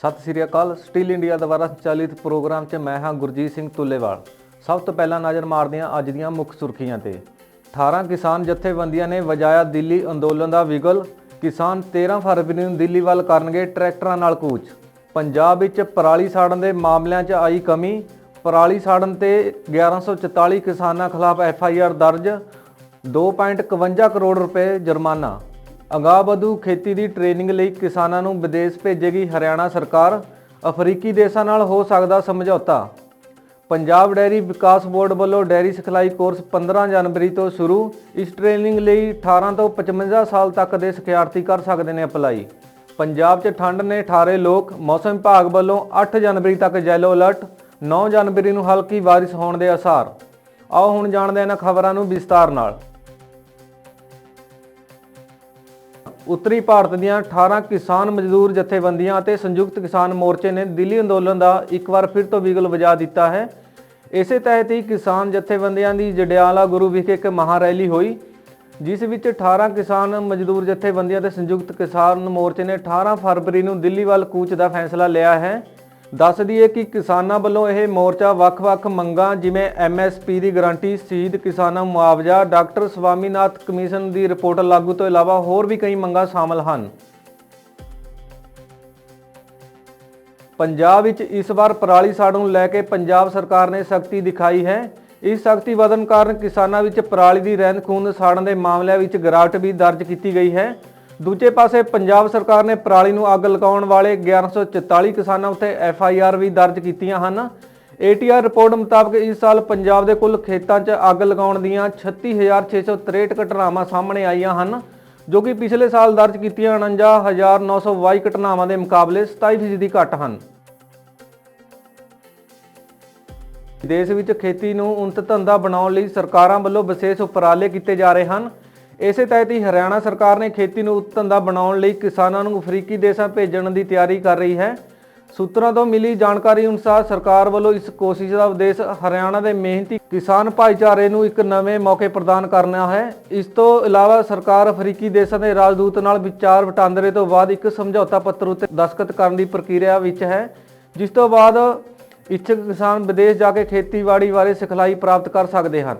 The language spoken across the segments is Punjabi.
ਸਤਿ ਸ੍ਰੀ ਅਕਾਲ, ਸਟੀਲ ਇੰਡੀਆ ਦੁਆਰਾ ਸੰਚਾਲਿਤ ਪ੍ਰੋਗਰਾਮ 'ਚ ਮੈਂ ਹਾਂ ਗੁਰਜੀਤ ਸਿੰਘ ਤੁੱਲੇਵਾਲ। ਸਭ ਤੋਂ ਪਹਿਲਾਂ ਨਜ਼ਰ ਮਾਰਦੇ ਹਾਂ ਅੱਜ ਦੀਆਂ ਮੁੱਖ ਸੁਰਖੀਆਂ ਤੇ। 18 ਕਿਸਾਨ ਜਥੇਬੰਦੀਆਂ ਨੇ ਵਜਾਇਆ ਦਿੱਲੀ ਅੰਦੋਲਨ ਦਾ ਵਿਗਲ। ਕਿਸਾਨ 13 ਫਰਵਰੀ ਨੂੰ ਦਿੱਲੀ ਵੱਲ ਕਰਨਗੇ ਟਰੈਕਟਰਾਂ ਨਾਲ ਕੂਚ। ਪੰਜਾਬ ਵਿੱਚ ਪਰਾਲੀ ਸਾੜਨ ਦੇ ਮਾਮਲਿਆਂ 'ਚ ਆਈ ਕਮੀ। ਪਰਾਲੀ ਸਾੜਨ ਤੇ 1144 ਕਿਸਾਨਾਂ ਖਿਲਾਫ ਐਫ ਆਈ ਆਰ ਦਰਜ। 2.51 ਕਰੋੜ ਰੁਪਏ ਜੁਰਮਾਨਾ। ਅਗਾਂਹਵਧੂ ਖੇਤੀ ਦੀ ਟ੍ਰੇਨਿੰਗ ਲਈ ਕਿਸਾਨਾਂ ਨੂੰ ਵਿਦੇਸ਼ ਭੇਜੇਗੀ ਹਰਿਆਣਾ ਸਰਕਾਰ। ਅਫਰੀਕੀ ਦੇਸ਼ਾਂ ਨਾਲ ਹੋ ਸਕਦਾ ਸਮਝੌਤਾ। ਪੰਜਾਬ ਡੈਰੀ ਵਿਕਾਸ ਬੋਰਡ ਵੱਲੋਂ ਡੈਰੀ ਸਿਖਲਾਈ ਕੋਰਸ 15 ਜਨਵਰੀ ਤੋਂ ਸ਼ੁਰੂ। ਇਸ ਟ੍ਰੇਨਿੰਗ ਲਈ 18 ਤੋਂ 55 ਸਾਲ ਤੱਕ ਦੇ ਸਿਖਿਆਰਥੀ ਕਰ ਸਕਦੇ ਨੇ ਅਪਲਾਈ। ਪੰਜਾਬ 'ਚ ਠੰਡ ਨੇ ਠਾਰੇ ਲੋਕ। ਮੌਸਮ ਵਿਭਾਗ ਵੱਲੋਂ 8 ਜਨਵਰੀ ਤੱਕ ਯੈਲੋ ਅਲਰਟ 9 ਜਨਵਰੀ ਨੂੰ ਹਲਕੀ ਬਾਰਿਸ਼ ਹੋਣ ਦੇ ਆਸਾਰ ਆਓ ਹੁਣ ਜਾਣਦੇ ਹਾਂ ਇਹਨਾਂ ਖਬਰਾਂ ਨੂੰ ਵਿਸਤਾਰ ਨਾਲ। ਉੱਤਰੀ ਭਾਰਤ ਦੀਆਂ 18 ਕਿਸਾਨ ਮਜ਼ਦੂਰ ਜਥੇਬੰਦੀਆਂ ਅਤੇ ਸੰਯੁਕਤ ਕਿਸਾਨ ਮੋਰਚੇ ਨੇ ਦਿੱਲੀ ਅੰਦੋਲਨ ਦਾ ਇੱਕ ਵਾਰ ਫਿਰ ਤੋਂ ਬਿਗਲ ਵਜਾ ਦਿੱਤਾ ਹੈ। ਇਸੇ ਤਹਿਤ ਹੀ ਕਿਸਾਨ ਜਥੇਬੰਦੀਆਂ ਦੀ ਜਡਿਆਲਾ ਗੁਰੂ ਵਿਖੇ ਇੱਕ ਮਹਾ ਰੈਲੀ ਹੋਈ, ਜਿਸ ਵਿੱਚ 18 ਕਿਸਾਨ ਮਜ਼ਦੂਰ ਜਥੇਬੰਦੀਆਂ ਤੇ ਸੰਯੁਕਤ ਕਿਸਾਨ ਮੋਰਚੇ ਨੇ 18 ਫਰਵਰੀ ਨੂੰ ਦਿੱਲੀ ਵੱਲ ਕੂਚ ਦਾ ਫੈਸਲਾ ਲਿਆ ਹੈ। ਦੱਸ ਦਈਏ ਕਿ ਕਿਸਾਨਾਂ ਵੱਲੋਂ ਇਹ ਮੋਰਚਾ ਵੱਖ-ਵੱਖ ਮੰਗਾਂ, ਜਿਵੇਂ ਐਮਐਸਪੀ ਦੀ ਗਾਰੰਟੀ, ਸ਼ਹੀਦ ਕਿਸਾਨਾਂ ਮੁਆਵਜ਼ਾ, ਡਾਕਟਰ ਸਵਾਮੀਨਾਥ ਕਮਿਸ਼ਨ ਦੀ ਰਿਪੋਰਟ ਲਾਗੂ ਤੋਂ ਇਲਾਵਾ ਹੋਰ ਵੀ ਕਈ ਮੰਗਾਂ ਸ਼ਾਮਲ ਹਨ। ਪੰਜਾਬ ਵਿੱਚ ਇਸ ਵਾਰ ਪਰਾਲੀ ਸਾੜ ਨੂੰ ਲੈ ਕੇ ਪੰਜਾਬ ਸਰਕਾਰ ਨੇ ਸਖਤੀ ਦਿਖਾਈ ਹੈ। ਇਸ ਸਖਤੀ ਵਧਣ ਕਾਰਨ ਕਿਸਾਨਾਂ ਵਿੱਚ ਪਰਾਲੀ ਦੀ ਰਹਿੰਦ ਖੂੰਹਦ ਸਾੜਨ ਦੇ ਮਾਮਲਿਆਂ ਵਿੱਚ ਗਿਰਾਵਟ ਵੀ ਦਰਜ ਕੀਤੀ ਗਈ ਹੈ। ਦੂਜੇ ਪਾਸੇ ਪੰਜਾਬ ਸਰਕਾਰ ਨੇ ਪਰਾਲੀ ਨੂੰ ਅੱਗ ਲਗਾਉਣ ਵਾਲੇ 1144 ਕਿਸਾਨਾਂ ਉੱਤੇ ਐਫ ਆਈ ਆਰ ਵੀ ਦਰਜ ਕੀਤੀਆਂ ਹਨ। ਏਟੀਆਰ ਰਿਪੋਰਟ ਮੁਤਾਬਕ ਇਸ ਸਾਲ ਪੰਜਾਬ ਦੇ ਕੁੱਲ ਖੇਤਾਂ 'ਚ ਅੱਗ ਲਗਾਉਣ ਦੀਆਂ 36663 ਘਟਨਾਵਾਂ ਸਾਹਮਣੇ ਆਈਆਂ ਹਨ, ਜੋ ਕਿ ਪਿਛਲੇ ਸਾਲ ਦਰਜ ਕੀਤੀਆਂ 49922 ਘਟਨਾਵਾਂ ਦੇ ਮੁਕਾਬਲੇ 27% ਘੱਟ ਹਨ। ਦੇਸ਼ ਵਿੱਚ ਖੇਤੀ ਨੂੰ ਉਨਤ ਧੰਦਾ ਬਣਾਉਣ ਲਈ ਸਰਕਾਰਾਂ ਵੱਲੋਂ ਵਿਸ਼ੇਸ਼ ਉਪਰਾਲੇ ਕੀਤੇ ਜਾ ਰਹੇ ਹਨ। ਇਸੇ ਤਹਿਤ ਹੀ ਹਰਿਆਣਾ ਸਰਕਾਰ ਨੇ ਖੇਤੀ ਨੂੰ ਧੰਦਾ ਬਣਾਉਣ ਲਈ ਕਿਸਾਨਾਂ ਨੂੰ ਅਫਰੀਕੀ ਦੇਸ਼ਾਂ ਭੇਜਣ ਦੀ ਤਿਆਰੀ ਕਰ ਰਹੀ ਹੈ। ਸੂਤਰਾਂ ਤੋਂ ਮਿਲੀ ਜਾਣਕਾਰੀ ਅਨੁਸਾਰ ਸਰਕਾਰ ਵੱਲੋਂ ਇਸ ਕੋਸ਼ਿਸ਼ ਦਾ ਉਦੇਸ਼ ਹਰਿਆਣਾ ਦੇ ਮਿਹਨਤੀ ਕਿਸਾਨ ਭਾਈਚਾਰੇ ਨੂੰ ਇੱਕ ਨਵੇਂ ਮੌਕੇ ਪ੍ਰਦਾਨ ਕਰਨਾ ਹੈ। ਇਸ ਤੋਂ ਇਲਾਵਾ ਸਰਕਾਰ ਅਫਰੀਕੀ ਦੇਸ਼ਾਂ ਦੇ ਰਾਜਦੂਤ ਨਾਲ ਵਿਚਾਰ ਵਟਾਂਦਰੇ ਤੋਂ ਬਾਅਦ ਇੱਕ ਸਮਝੌਤਾ ਪੱਤਰ ਉੱਤੇ ਦਸਖਤ ਕਰਨ ਦੀ ਪ੍ਰਕਿਰਿਆ ਵਿੱਚ ਹੈ, ਜਿਸ ਤੋਂ ਬਾਅਦ ਇੱਛੁਕ ਕਿਸਾਨ ਵਿਦੇਸ਼ ਜਾ ਕੇ ਖੇਤੀਬਾੜੀ ਬਾਰੇ ਸਿਖਲਾਈ ਪ੍ਰਾਪਤ ਕਰ ਸਕਦੇ ਹਨ।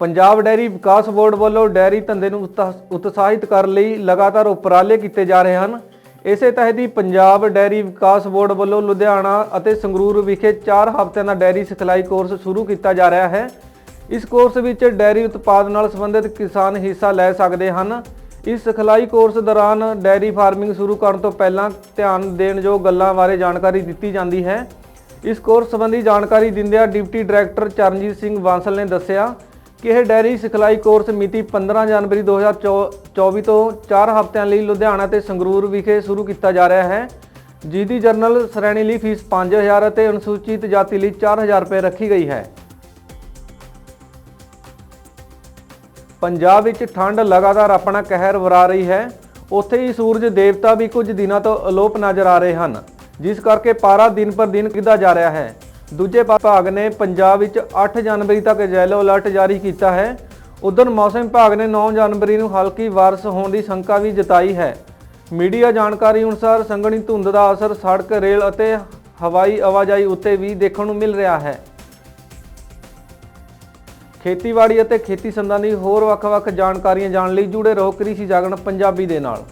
ਪੰਜਾਬ ਡੈਰੀ ਵਿਕਾਸ ਬੋਰਡ ਵੱਲੋਂ ਡੈਰੀ ਧੰਦੇ ਨੂੰ ਉਤਸ਼ਾ- ਉਤਸ਼ਾਹਿਤ ਕਰਨ ਲਈ ਲਗਾਤਾਰ ਉਪਰਾਲੇ ਕੀਤੇ ਜਾ ਰਹੇ ਹਨ। ਇਸੇ ਤਹਿਤ ਹੀ ਪੰਜਾਬ ਡੈਰੀ ਵਿਕਾਸ ਬੋਰਡ ਵੱਲੋਂ ਲੁਧਿਆਣਾ ਅਤੇ ਸੰਗਰੂਰ ਵਿਖੇ 4 ਹਫ਼ਤਿਆਂ ਦਾ ਡੈਰੀ ਸਿਖਲਾਈ ਕੋਰਸ ਸ਼ੁਰੂ ਕੀਤਾ ਜਾ ਰਿਹਾ ਹੈ। ਇਸ ਕੋਰਸ ਵਿੱਚ ਡੈਰੀ ਉਤਪਾਦ ਨਾਲ ਸੰਬੰਧਿਤ ਕਿਸਾਨ ਹਿੱਸਾ ਲੈ ਸਕਦੇ ਹਨ। ਇਸ ਸਿਖਲਾਈ ਕੋਰਸ ਦੌਰਾਨ ਡੈਰੀ ਫਾਰਮਿੰਗ ਸ਼ੁਰੂ ਕਰਨ ਤੋਂ ਪਹਿਲਾਂ ਧਿਆਨ ਦੇਣ ਯੋਗ ਗੱਲਾਂ ਬਾਰੇ ਜਾਣਕਾਰੀ ਦਿੱਤੀ ਜਾਂਦੀ ਹੈ। ਇਸ ਕੋਰਸ ਸੰਬੰਧੀ ਜਾਣਕਾਰੀ ਦਿੰਦਿਆਂ ਡਿਪਟੀ ਡਾਇਰੈਕਟਰ ਚਰਨਜੀਤ ਸਿੰਘ ਬਾਂਸਲ ਨੇ ਦੱਸਿਆ ਕਿ ਇਹ ਡੈਰੀ ਸਿਖਲਾਈ ਕੋਰਸ ਮਿਤੀ 15 ਜਨਵਰੀ 2024 ਤੋਂ 4 ਹਫ਼ਤਿਆਂ ਲਈ ਲੁਧਿਆਣਾ ਤੇ ਸੰਗਰੂਰ ਵਿਖੇ ਸ਼ੁਰੂ ਕੀਤਾ ਜਾ ਰਿਹਾ ਹੈ। ਜਿਹਦੀ ਜਰਨਲ ਸ਼੍ਰੇਣੀ ਲਈ ਫੀਸ 5000 ਅਤੇ ਅਨੁਸੂਚਿਤ ਜਾਤੀ ਲਈ 4000 ਰੁਪਏ ਰੱਖੀ ਗਈ ਹੈ। ਪੰਜਾਬ ਵਿੱਚ ਠੰਡ ਲਗਾਤਾਰ ਆਪਣਾ ਕਹਿਰ ਵਰਾ ਰਹੀ ਹੈ। ਉੱਥੇ ਹੀ ਸੂਰਜ ਦੇਵਤਾ ਵੀ ਕੁਝ ਦਿਨਾਂ ਤੋਂ ਅਲੋਪ ਨਜ਼ਰ ਆ ਰਹੇ ਹਨ, ਜਿਸ ਕਰਕੇ ਪਾਰਾ ਦਿਨ ਪਰ ਦਿਨ ਗਿਰਦਾ ਜਾ ਰਿਹਾ ਹੈ। ਦੂਜੇ ਵਿਭਾਗ ਨੇ ਪੰਜਾਬ ਵਿੱਚ 8 ਜਨਵਰੀ ਤੱਕ ਯੈਲੋ ਅਲਰਟ ਜਾਰੀ ਕੀਤਾ ਹੈ। ਉਧਰ ਮੌਸਮ ਵਿਭਾਗ ਨੇ 9 ਜਨਵਰੀ ਨੂੰ ਹਲਕੀ ਬਾਰਿਸ਼ ਹੋਣ ਦੀ ਸ਼ੰਕਾ ਵੀ ਜਤਾਈ ਹੈ। ਮੀਡੀਆ ਜਾਣਕਾਰੀ ਅਨੁਸਾਰ ਸੰਘਣੀ ਧੁੰਦ ਦਾ ਅਸਰ ਸੜਕ, ਰੇਲ ਅਤੇ ਹਵਾਈ ਆਵਾਜਾਈ ਉੱਤੇ ਵੀ ਦੇਖਣ ਨੂੰ ਮਿਲ ਰਿਹਾ ਹੈ। ਖੇਤੀਬਾੜੀ ਅਤੇ ਖੇਤੀ ਸੰਬੰਧੀ ਹੋਰ ਵੱਖ-ਵੱਖ ਜਾਣਕਾਰੀਆਂ ਜਾਣਨ ਲਈ ਜੁੜੇ ਰਹੋ ਕ੍ਰਿਸ਼ੀ ਜਾਗਰਣ ਪੰਜਾਬੀ ਦੇ ਨਾਲ।